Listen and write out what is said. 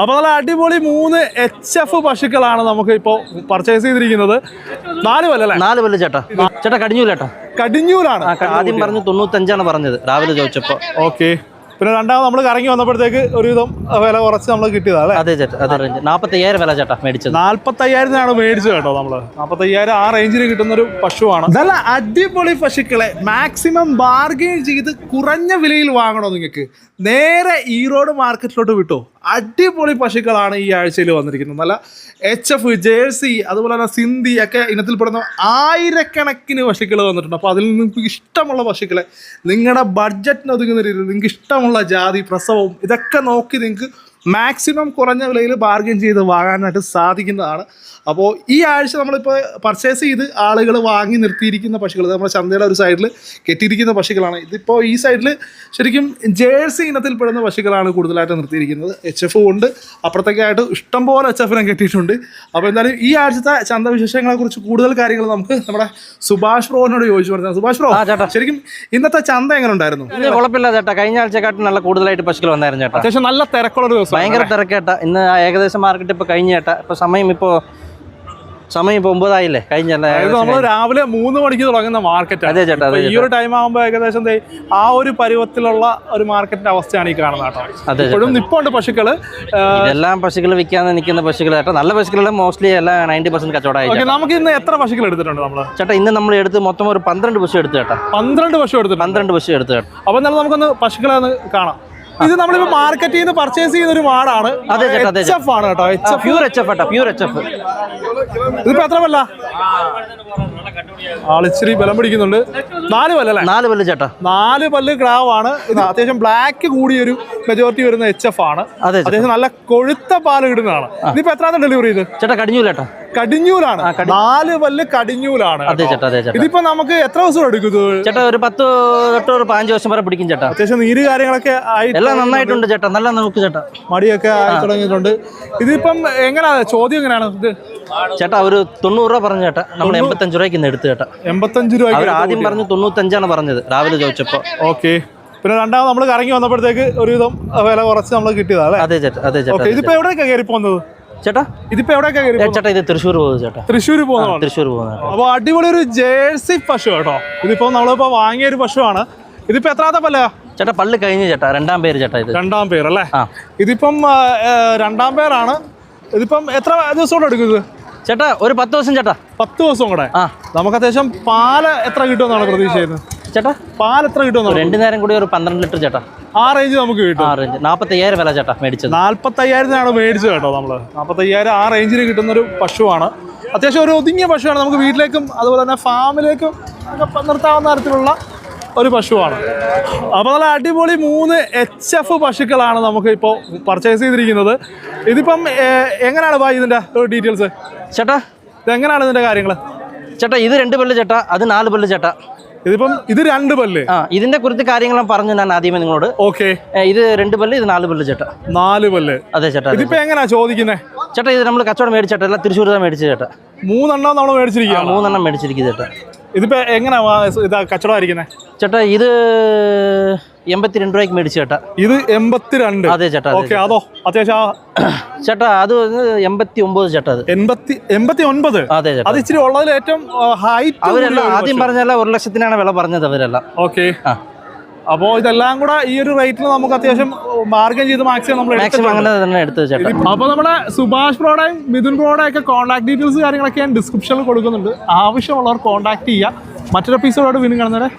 അപ്പോൾ നല്ല അടിപൊളി മൂന്ന് എച്ച് എഫ് പശുക്കളാണ് നമുക്ക് ഇപ്പോൾ പർച്ചേസ് ചെയ്തിരിക്കുന്നത്. നാല് പല്ലേ നാല് പല്ല് ചേട്ടാ. ചേട്ടാ കടിഞ്ഞൂല ചേട്ടാ കടിഞ്ഞൂലാണ്. ആദ്യം പറഞ്ഞു തൊണ്ണൂറ്റഞ്ചാണ് പറഞ്ഞത് രാവിലെ ചോദിച്ചപ്പോ. ഓക്കെ. പിന്നെ രണ്ടാമത് നമ്മൾ കറങ്ങി വന്നപ്പോഴത്തേക്ക് ഒരുവിധം വില കുറച്ച് നമ്മൾ കിട്ടിയതാണ് അല്ലേ? അതെ ചേട്ടാ അതെ റേഞ്ച് അയ്യായിരം വില ചേട്ടാ മേടിച്ചത്. നാല്പത്തയ്യായിരത്തിനാണ് മേടിച്ചത് കേട്ടോ നമ്മൾ. നാൽപ്പത്തയ്യായിരം ആ റേഞ്ചിൽ കിട്ടുന്ന ഒരു പശുവാണ്. നല്ല അടിപൊളി പശുക്കളെ. മാക്സിമം ബാർഗെയിൻ ചെയ്ത് കുറഞ്ഞ വിലയിൽ വാങ്ങണോ നിങ്ങൾക്ക്? നേരെ ഈറോഡ് മാർക്കറ്റിലോട്ട് വിട്ടോ. അടിപൊളി പശുക്കളാണ് ഈ ആഴ്ചയിൽ വന്നിരിക്കുന്നത്. നല്ല എച്ച് എഫ് ജേഴ്സി അതുപോലെ തന്നെ സിന്ധി ഒക്കെ ഇനത്തിൽപ്പെടുന്ന ആയിരക്കണക്കിന് പശുക്കൾ വന്നിട്ടുണ്ട്. അപ്പോൾ അതിൽ നിങ്ങൾക്ക് ഇഷ്ടമുള്ള പശുക്കളെ നിങ്ങളുടെ ബഡ്ജറ്റിന് ഒതുങ്ങുന്ന രീതിയിൽ നിങ്ങൾക്ക് ഇഷ്ടമുള്ള ജാതി പ്രസവവും ഇതൊക്കെ നോക്കി നിങ്ങൾക്ക് മാക്സിമം കുറഞ്ഞ വിലയിൽ ബാർഗെയിൻ ചെയ്ത് വാങ്ങാനായിട്ട് സാധിക്കുന്നതാണ്. അപ്പോൾ ഈ ആഴ്ച നമ്മളിപ്പോൾ പർച്ചേസ് ചെയ്ത് ആളുകൾ വാങ്ങി നിർത്തിയിരിക്കുന്ന പശുക്കൾ ഇത് നമ്മുടെ ചന്തയുടെ ഒരു സൈഡിൽ കെട്ടിയിരിക്കുന്ന പശുക്കളാണ് ഇതിപ്പോൾ ഈ സൈഡിൽ ശരിക്കും ജേഴ്സി ഇനത്തിൽപ്പെടുന്ന പശുക്കളാണ് കൂടുതലായിട്ട് നിർത്തിയിരിക്കുന്നത്. എച്ച് എഫ് ഉണ്ട്. അപ്പുറത്തേക്കായിട്ട് ഇഷ്ടംപോലെ എച്ച് എഫിനെ കെട്ടിയിട്ടുണ്ട്. അപ്പോൾ എന്തായാലും ഈ ആഴ്ചത്തെ ചന്ത വിശേഷങ്ങളെക്കുറിച്ച് കൂടുതൽ കാര്യങ്ങൾ നമുക്ക് നമ്മുടെ സുഭാഷ് ബ്രോനോട് ചോദിച്ചു പറഞ്ഞാൽ സുഭാഷ് ബ്രോ ആ, ചേട്ടാ. ശരിക്കും ഇന്നത്തെ ചന്ത എങ്ങനെ ഉണ്ടായിരുന്നു? കുഴപ്പമില്ല ചേട്ടാ. കഴിഞ്ഞ ആഴ്ചക്കാട്ടും നല്ല കൂടുതലായിട്ട് പശുക്കൾ വന്നായിരുന്നു ചേട്ടാ. അത്യാവശ്യം നല്ല തിരക്കുള്ള ഒരു ദിവസം. ഭയങ്കര തിരക്കേട്ട. ഇന്ന് ഏകദേശം മാർക്കറ്റ് ഇപ്പൊ കഴിഞ്ഞ ചേട്ടാ ഇപ്പൊ സമയം ഇപ്പോ സമയം ഇപ്പൊ ഒമ്പതായില്ലേ? കഴിഞ്ഞല്ലേ നമ്മൾ നമ്മൾ രാവിലെ മൂന്ന് മണിക്ക് തുടങ്ങുന്ന മാർക്കറ്റ് അതെ ചേട്ടാ ഈ ഒരു ടൈം ആകുമ്പോൾ ഏകദേശം ആ ഒരു പരുവത്തിലുള്ള ഒരു മാർക്കറ്റിന്റെ അവസ്ഥയാണ് ഈ കാണുന്നത് കേട്ടോ. അതെ ഇപ്പോഴും നിപ്പുണ്ട് പശുക്കൾ. എല്ലാം പശുക്കൾ വിൽക്കാൻ നിൽക്കുന്ന പശുക്കൾ ചേട്ടാ നല്ല പശുക്കളെല്ലാം മോസ്റ്റ്ലി എല്ലാം നയന്റി പെർസെന്റ് കച്ചവടമായി നമുക്ക് ഇന്ന് എത്ര പശുക്കൾ എടുത്തിട്ടുണ്ട് നമ്മൾ? ചേട്ടാ ഇന്ന് നമ്മൾ എടുത്ത് മൊത്തം ഒരു പന്ത്രണ്ട് പശു എടുത്തു ചേട്ടാ പന്ത്രണ്ട് പശു എടുത്തു പന്ത്രണ്ട് പശു എടുത്തു ചേട്ടാ അപ്പൊ നമുക്കൊന്ന് പശുക്കളെ ഒന്ന് കാണാം. ഇത് നമ്മളിപ്പോ മാർക്കറ്റിൽ നിന്ന് പർച്ചേസ് ചെയ്യുന്ന ഒരു വാടാണ്. അതെ എച്ച് എഫ് ആണ് കേട്ടോ H F pure H F pure H F ഇതിപ്പോ എത്ര വല്ല ആളിച്ചിരി ബലം പിടിക്കുന്നുണ്ട്. നാല് പല്ലല്ലേ നാല് പല്ല് ചേട്ടാ. നാല് പല്ല് ക്രാവാണ് ഇത് അത്യാവശ്യം ബ്ലാക്ക് കൂടിയൊരു മെജോറിറ്റി വരുന്ന എച്ച് എഫ് ആണ്. അതെ അത്യാവശ്യം നല്ല കൊഴുത്ത പാൽ ഇടുന്നതാണ്. ഇതിപ്പോ എത്രാമത്തെ ഡെലിവറി ചെയ്ത്? ചേട്ടാ കടിഞ്ഞൂല കടിഞ്ഞൂലാണ്. നാല് പല്ല് കടിഞ്ഞൂലാണ് ഇതിപ്പോ നമുക്ക് എത്ര ദിവസം എടുക്കും ചേട്ടാ ഒരു പത്ത് തൊട്ട് ഒരു പതിനഞ്ച് വർഷം വരെ പിടിക്കും ചേട്ടാ. അത്യാവശ്യം നീര് കാര്യങ്ങളൊക്കെ ആയി എല്ലാം നന്നായിട്ടുണ്ട് ചേട്ടാ നല്ല നോക്ക് ചേട്ടാ. മടിയൊക്കെ ആയി തുടങ്ങിയിട്ടുണ്ട്. ഇതിപ്പം എങ്ങനെയാ ചോദ്യം എങ്ങനെയാണ് ഇത്? ചേട്ടാ ഒരു തൊണ്ണൂറ് രൂപ പറഞ്ഞു ചേട്ടാ. നമ്മൾ എൺപത്തഞ്ച് രൂപയ്ക്ക് എടുത്തു ചേട്ടാ. എൺപത്തഞ്ച് രൂപ ആദ്യം പറഞ്ഞു തൊണ്ണൂറ്റഞ്ചാണ് പറഞ്ഞത് രാവിലെ ചോദിച്ചപ്പോ. ഓക്കെ. പിന്നെ രണ്ടാമത് നമ്മൾ കറങ്ങി വന്നപ്പോഴത്തേക്ക് ഒരുവിധം വില കുറച്ച് നമ്മൾ കിട്ടിയതാണ് അതെ ചേട്ടാ അതെ ചേട്ടാ ഇതിപ്പോ എവിടെയൊക്കെ കയറി പോകുന്നത്? ചേട്ടാ? ഇതിപ്പോ എവിടെയൊക്കെ കയറി ചേട്ടാ ഇത് തൃശ്ശൂർ പോകുന്നത് ചേട്ടാ. തൃശ്ശൂർ പോകുന്നത് തൃശ്ശൂർ പോകുന്നത് അപ്പോൾ അപ്പൊ അടിപൊളി ഒരു ജേഴ്സി പശു കേട്ടോ. ഇതിപ്പോ നമ്മളിപ്പോ വാങ്ങിയ ഒരു പശുവാണ്. ഇതിപ്പോ എത്രാമത്തെ പല്ല? ചേട്ടാ പള്ളി കഴിഞ്ഞു ചേട്ടാ രണ്ടാം പേര് ചേട്ടാ ഇത്. രണ്ടാം പേര് അല്ലേ? ഇതിപ്പം രണ്ടാം പേരാണ്. ഇതിപ്പം എത്ര ദിവസം കൊണ്ട് എടുക്കും ഇത്? ചേട്ടാ ഒരു പത്ത് ദിവസം ചേട്ടാ. പത്ത് ദിവസം കൂടെ. ആ. നമുക്ക് അത്യാവശ്യം പാൽ എത്ര കിട്ടുമെന്നാണ് പ്രതീക്ഷിക്കുന്നത് ചേട്ടാ? പാൽ എത്ര കിട്ടും രണ്ടു നേരം കൂടി ഒരു പന്ത്രണ്ട് ലിറ്റർ ചേട്ടാ. ആ റേഞ്ച് നമുക്ക് കിട്ടും. ആ റേഞ്ച് നാൽപ്പത്തയ്യായിരം വില ചേട്ടാ മേടിച്ചത്. നാല്പത്തയ്യായിരത്തിനാണ് മേടിച്ചത് കേട്ടോ നമ്മൾ നാൽപ്പത്തയ്യായിരം ആ റേഞ്ചിൽ കിട്ടുന്ന ഒരു പശുവാണ്. അത്യാവശ്യം ഒരു ഒതുങ്ങിയ പശുവാണ്. നമുക്ക് വീട്ടിലേക്കും അതുപോലെ തന്നെ ഫാമിലേക്കും നിർത്താവുന്ന തരത്തിലുള്ള ഒരു പശുവാണ്. അപ്പോൾ നല്ല അടിപൊളി മൂന്ന് എച്ച് എഫ് പശുക്കളാണ് നമുക്ക് ഇപ്പോൾ പർച്ചേസ് ചെയ്തിരിക്കുന്നത്. ഇതിപ്പം എങ്ങനെയാണ് ബാ ഇതിന്റെ ഡീറ്റെയിൽസ് ചേട്ടാ ഇതെങ്ങനെയാണ് ഇതിന്റെ കാര്യങ്ങൾ ചേട്ടാ ഇത് രണ്ട് പല്ല് ചേട്ടാ അത് നാല് പല്ല് ചേട്ടാ. ഇതിപ്പം ഇത് രണ്ട് പല്ല്. ആ ഇതിന്റെ കുറിച്ച് കാര്യങ്ങളും പറഞ്ഞു ഞാൻ ആദ്യമേ നിങ്ങളോട്. ഓക്കെ. ഇത് രണ്ട് പല്ല് ഇത് നാല് പല്ല് ചേട്ടാ. നാല് പല്ല്. അതെ ചേട്ടാ. ഇതിപ്പോ എങ്ങനെയാ ചോദിക്കുന്നത് ചേട്ടാ ഇത് നമ്മൾ കച്ചവടം മേടിച്ചേട്ടാ അല്ല തൃശ്ശൂർ തന്നെ മേടിച്ച ചേട്ടാ. മൂന്നെണ്ണം നമ്മൾ മേടിച്ചിരിക്കുക മൂന്നെണ്ണം മേടിച്ചിരിക്കുക ചേട്ടാ. ഇതിപ്പോ എങ്ങനെയാ ഇതാ കച്ചവടമായിരിക്കുന്നത് ചേട്ടാ ഇത് എൺപത്തിരണ്ട് രൂപയ്ക്ക് മേടിച്ചു ചേട്ടാ. ഇത് എൺപത്തിരണ്ട്. അതെ ചേട്ടാ ഓക്കെ അതോ അത്യാവശ്യം ചേട്ടാ അത് എൺപത്തി ഒമ്പത് ചേട്ടാ അത്. എൺപത്തി എൺപത്തി ഒൻപത് അതെ ചേട്ടാ. അത് ഇച്ചിരി ഉള്ളതിൽ ഏറ്റവും ഹൈറ്റ് അവരെല്ലാം ആദ്യം പറഞ്ഞല്ല ഒരു ലക്ഷത്തിനാണ് വില പറഞ്ഞത് അവരെല്ലാം. ഓക്കെ. അപ്പോൾ ഇതെല്ലാം കൂടെ ഈ ഒരു റേറ്റിൽ നമുക്ക് അത്യാവശ്യം മാർഗം ചെയ്ത് മാക്സിമം നമ്മൾ മാക്സിമം അങ്ങനെ തന്നെ എടുത്തത് ചേട്ടാ. അപ്പോൾ നമ്മുടെ സുഭാഷ് ബ്രോഡയും മിഥുൻ ബ്രോഡയും ഒക്കെ കോൺടാക്ട് ഡീറ്റെയിൽസ് കാര്യങ്ങളൊക്കെ ഞാൻ ഡിസ്ക്രിപ്ഷനിൽ കൊടുക്കുന്നുണ്ട്. ആവശ്യമുള്ളവർ കോൺടാക്ട് ചെയ്യുക. മറ്റൊരു എപ്പിസോഡോട് വീണ്ടും കാണുന്നവരെ.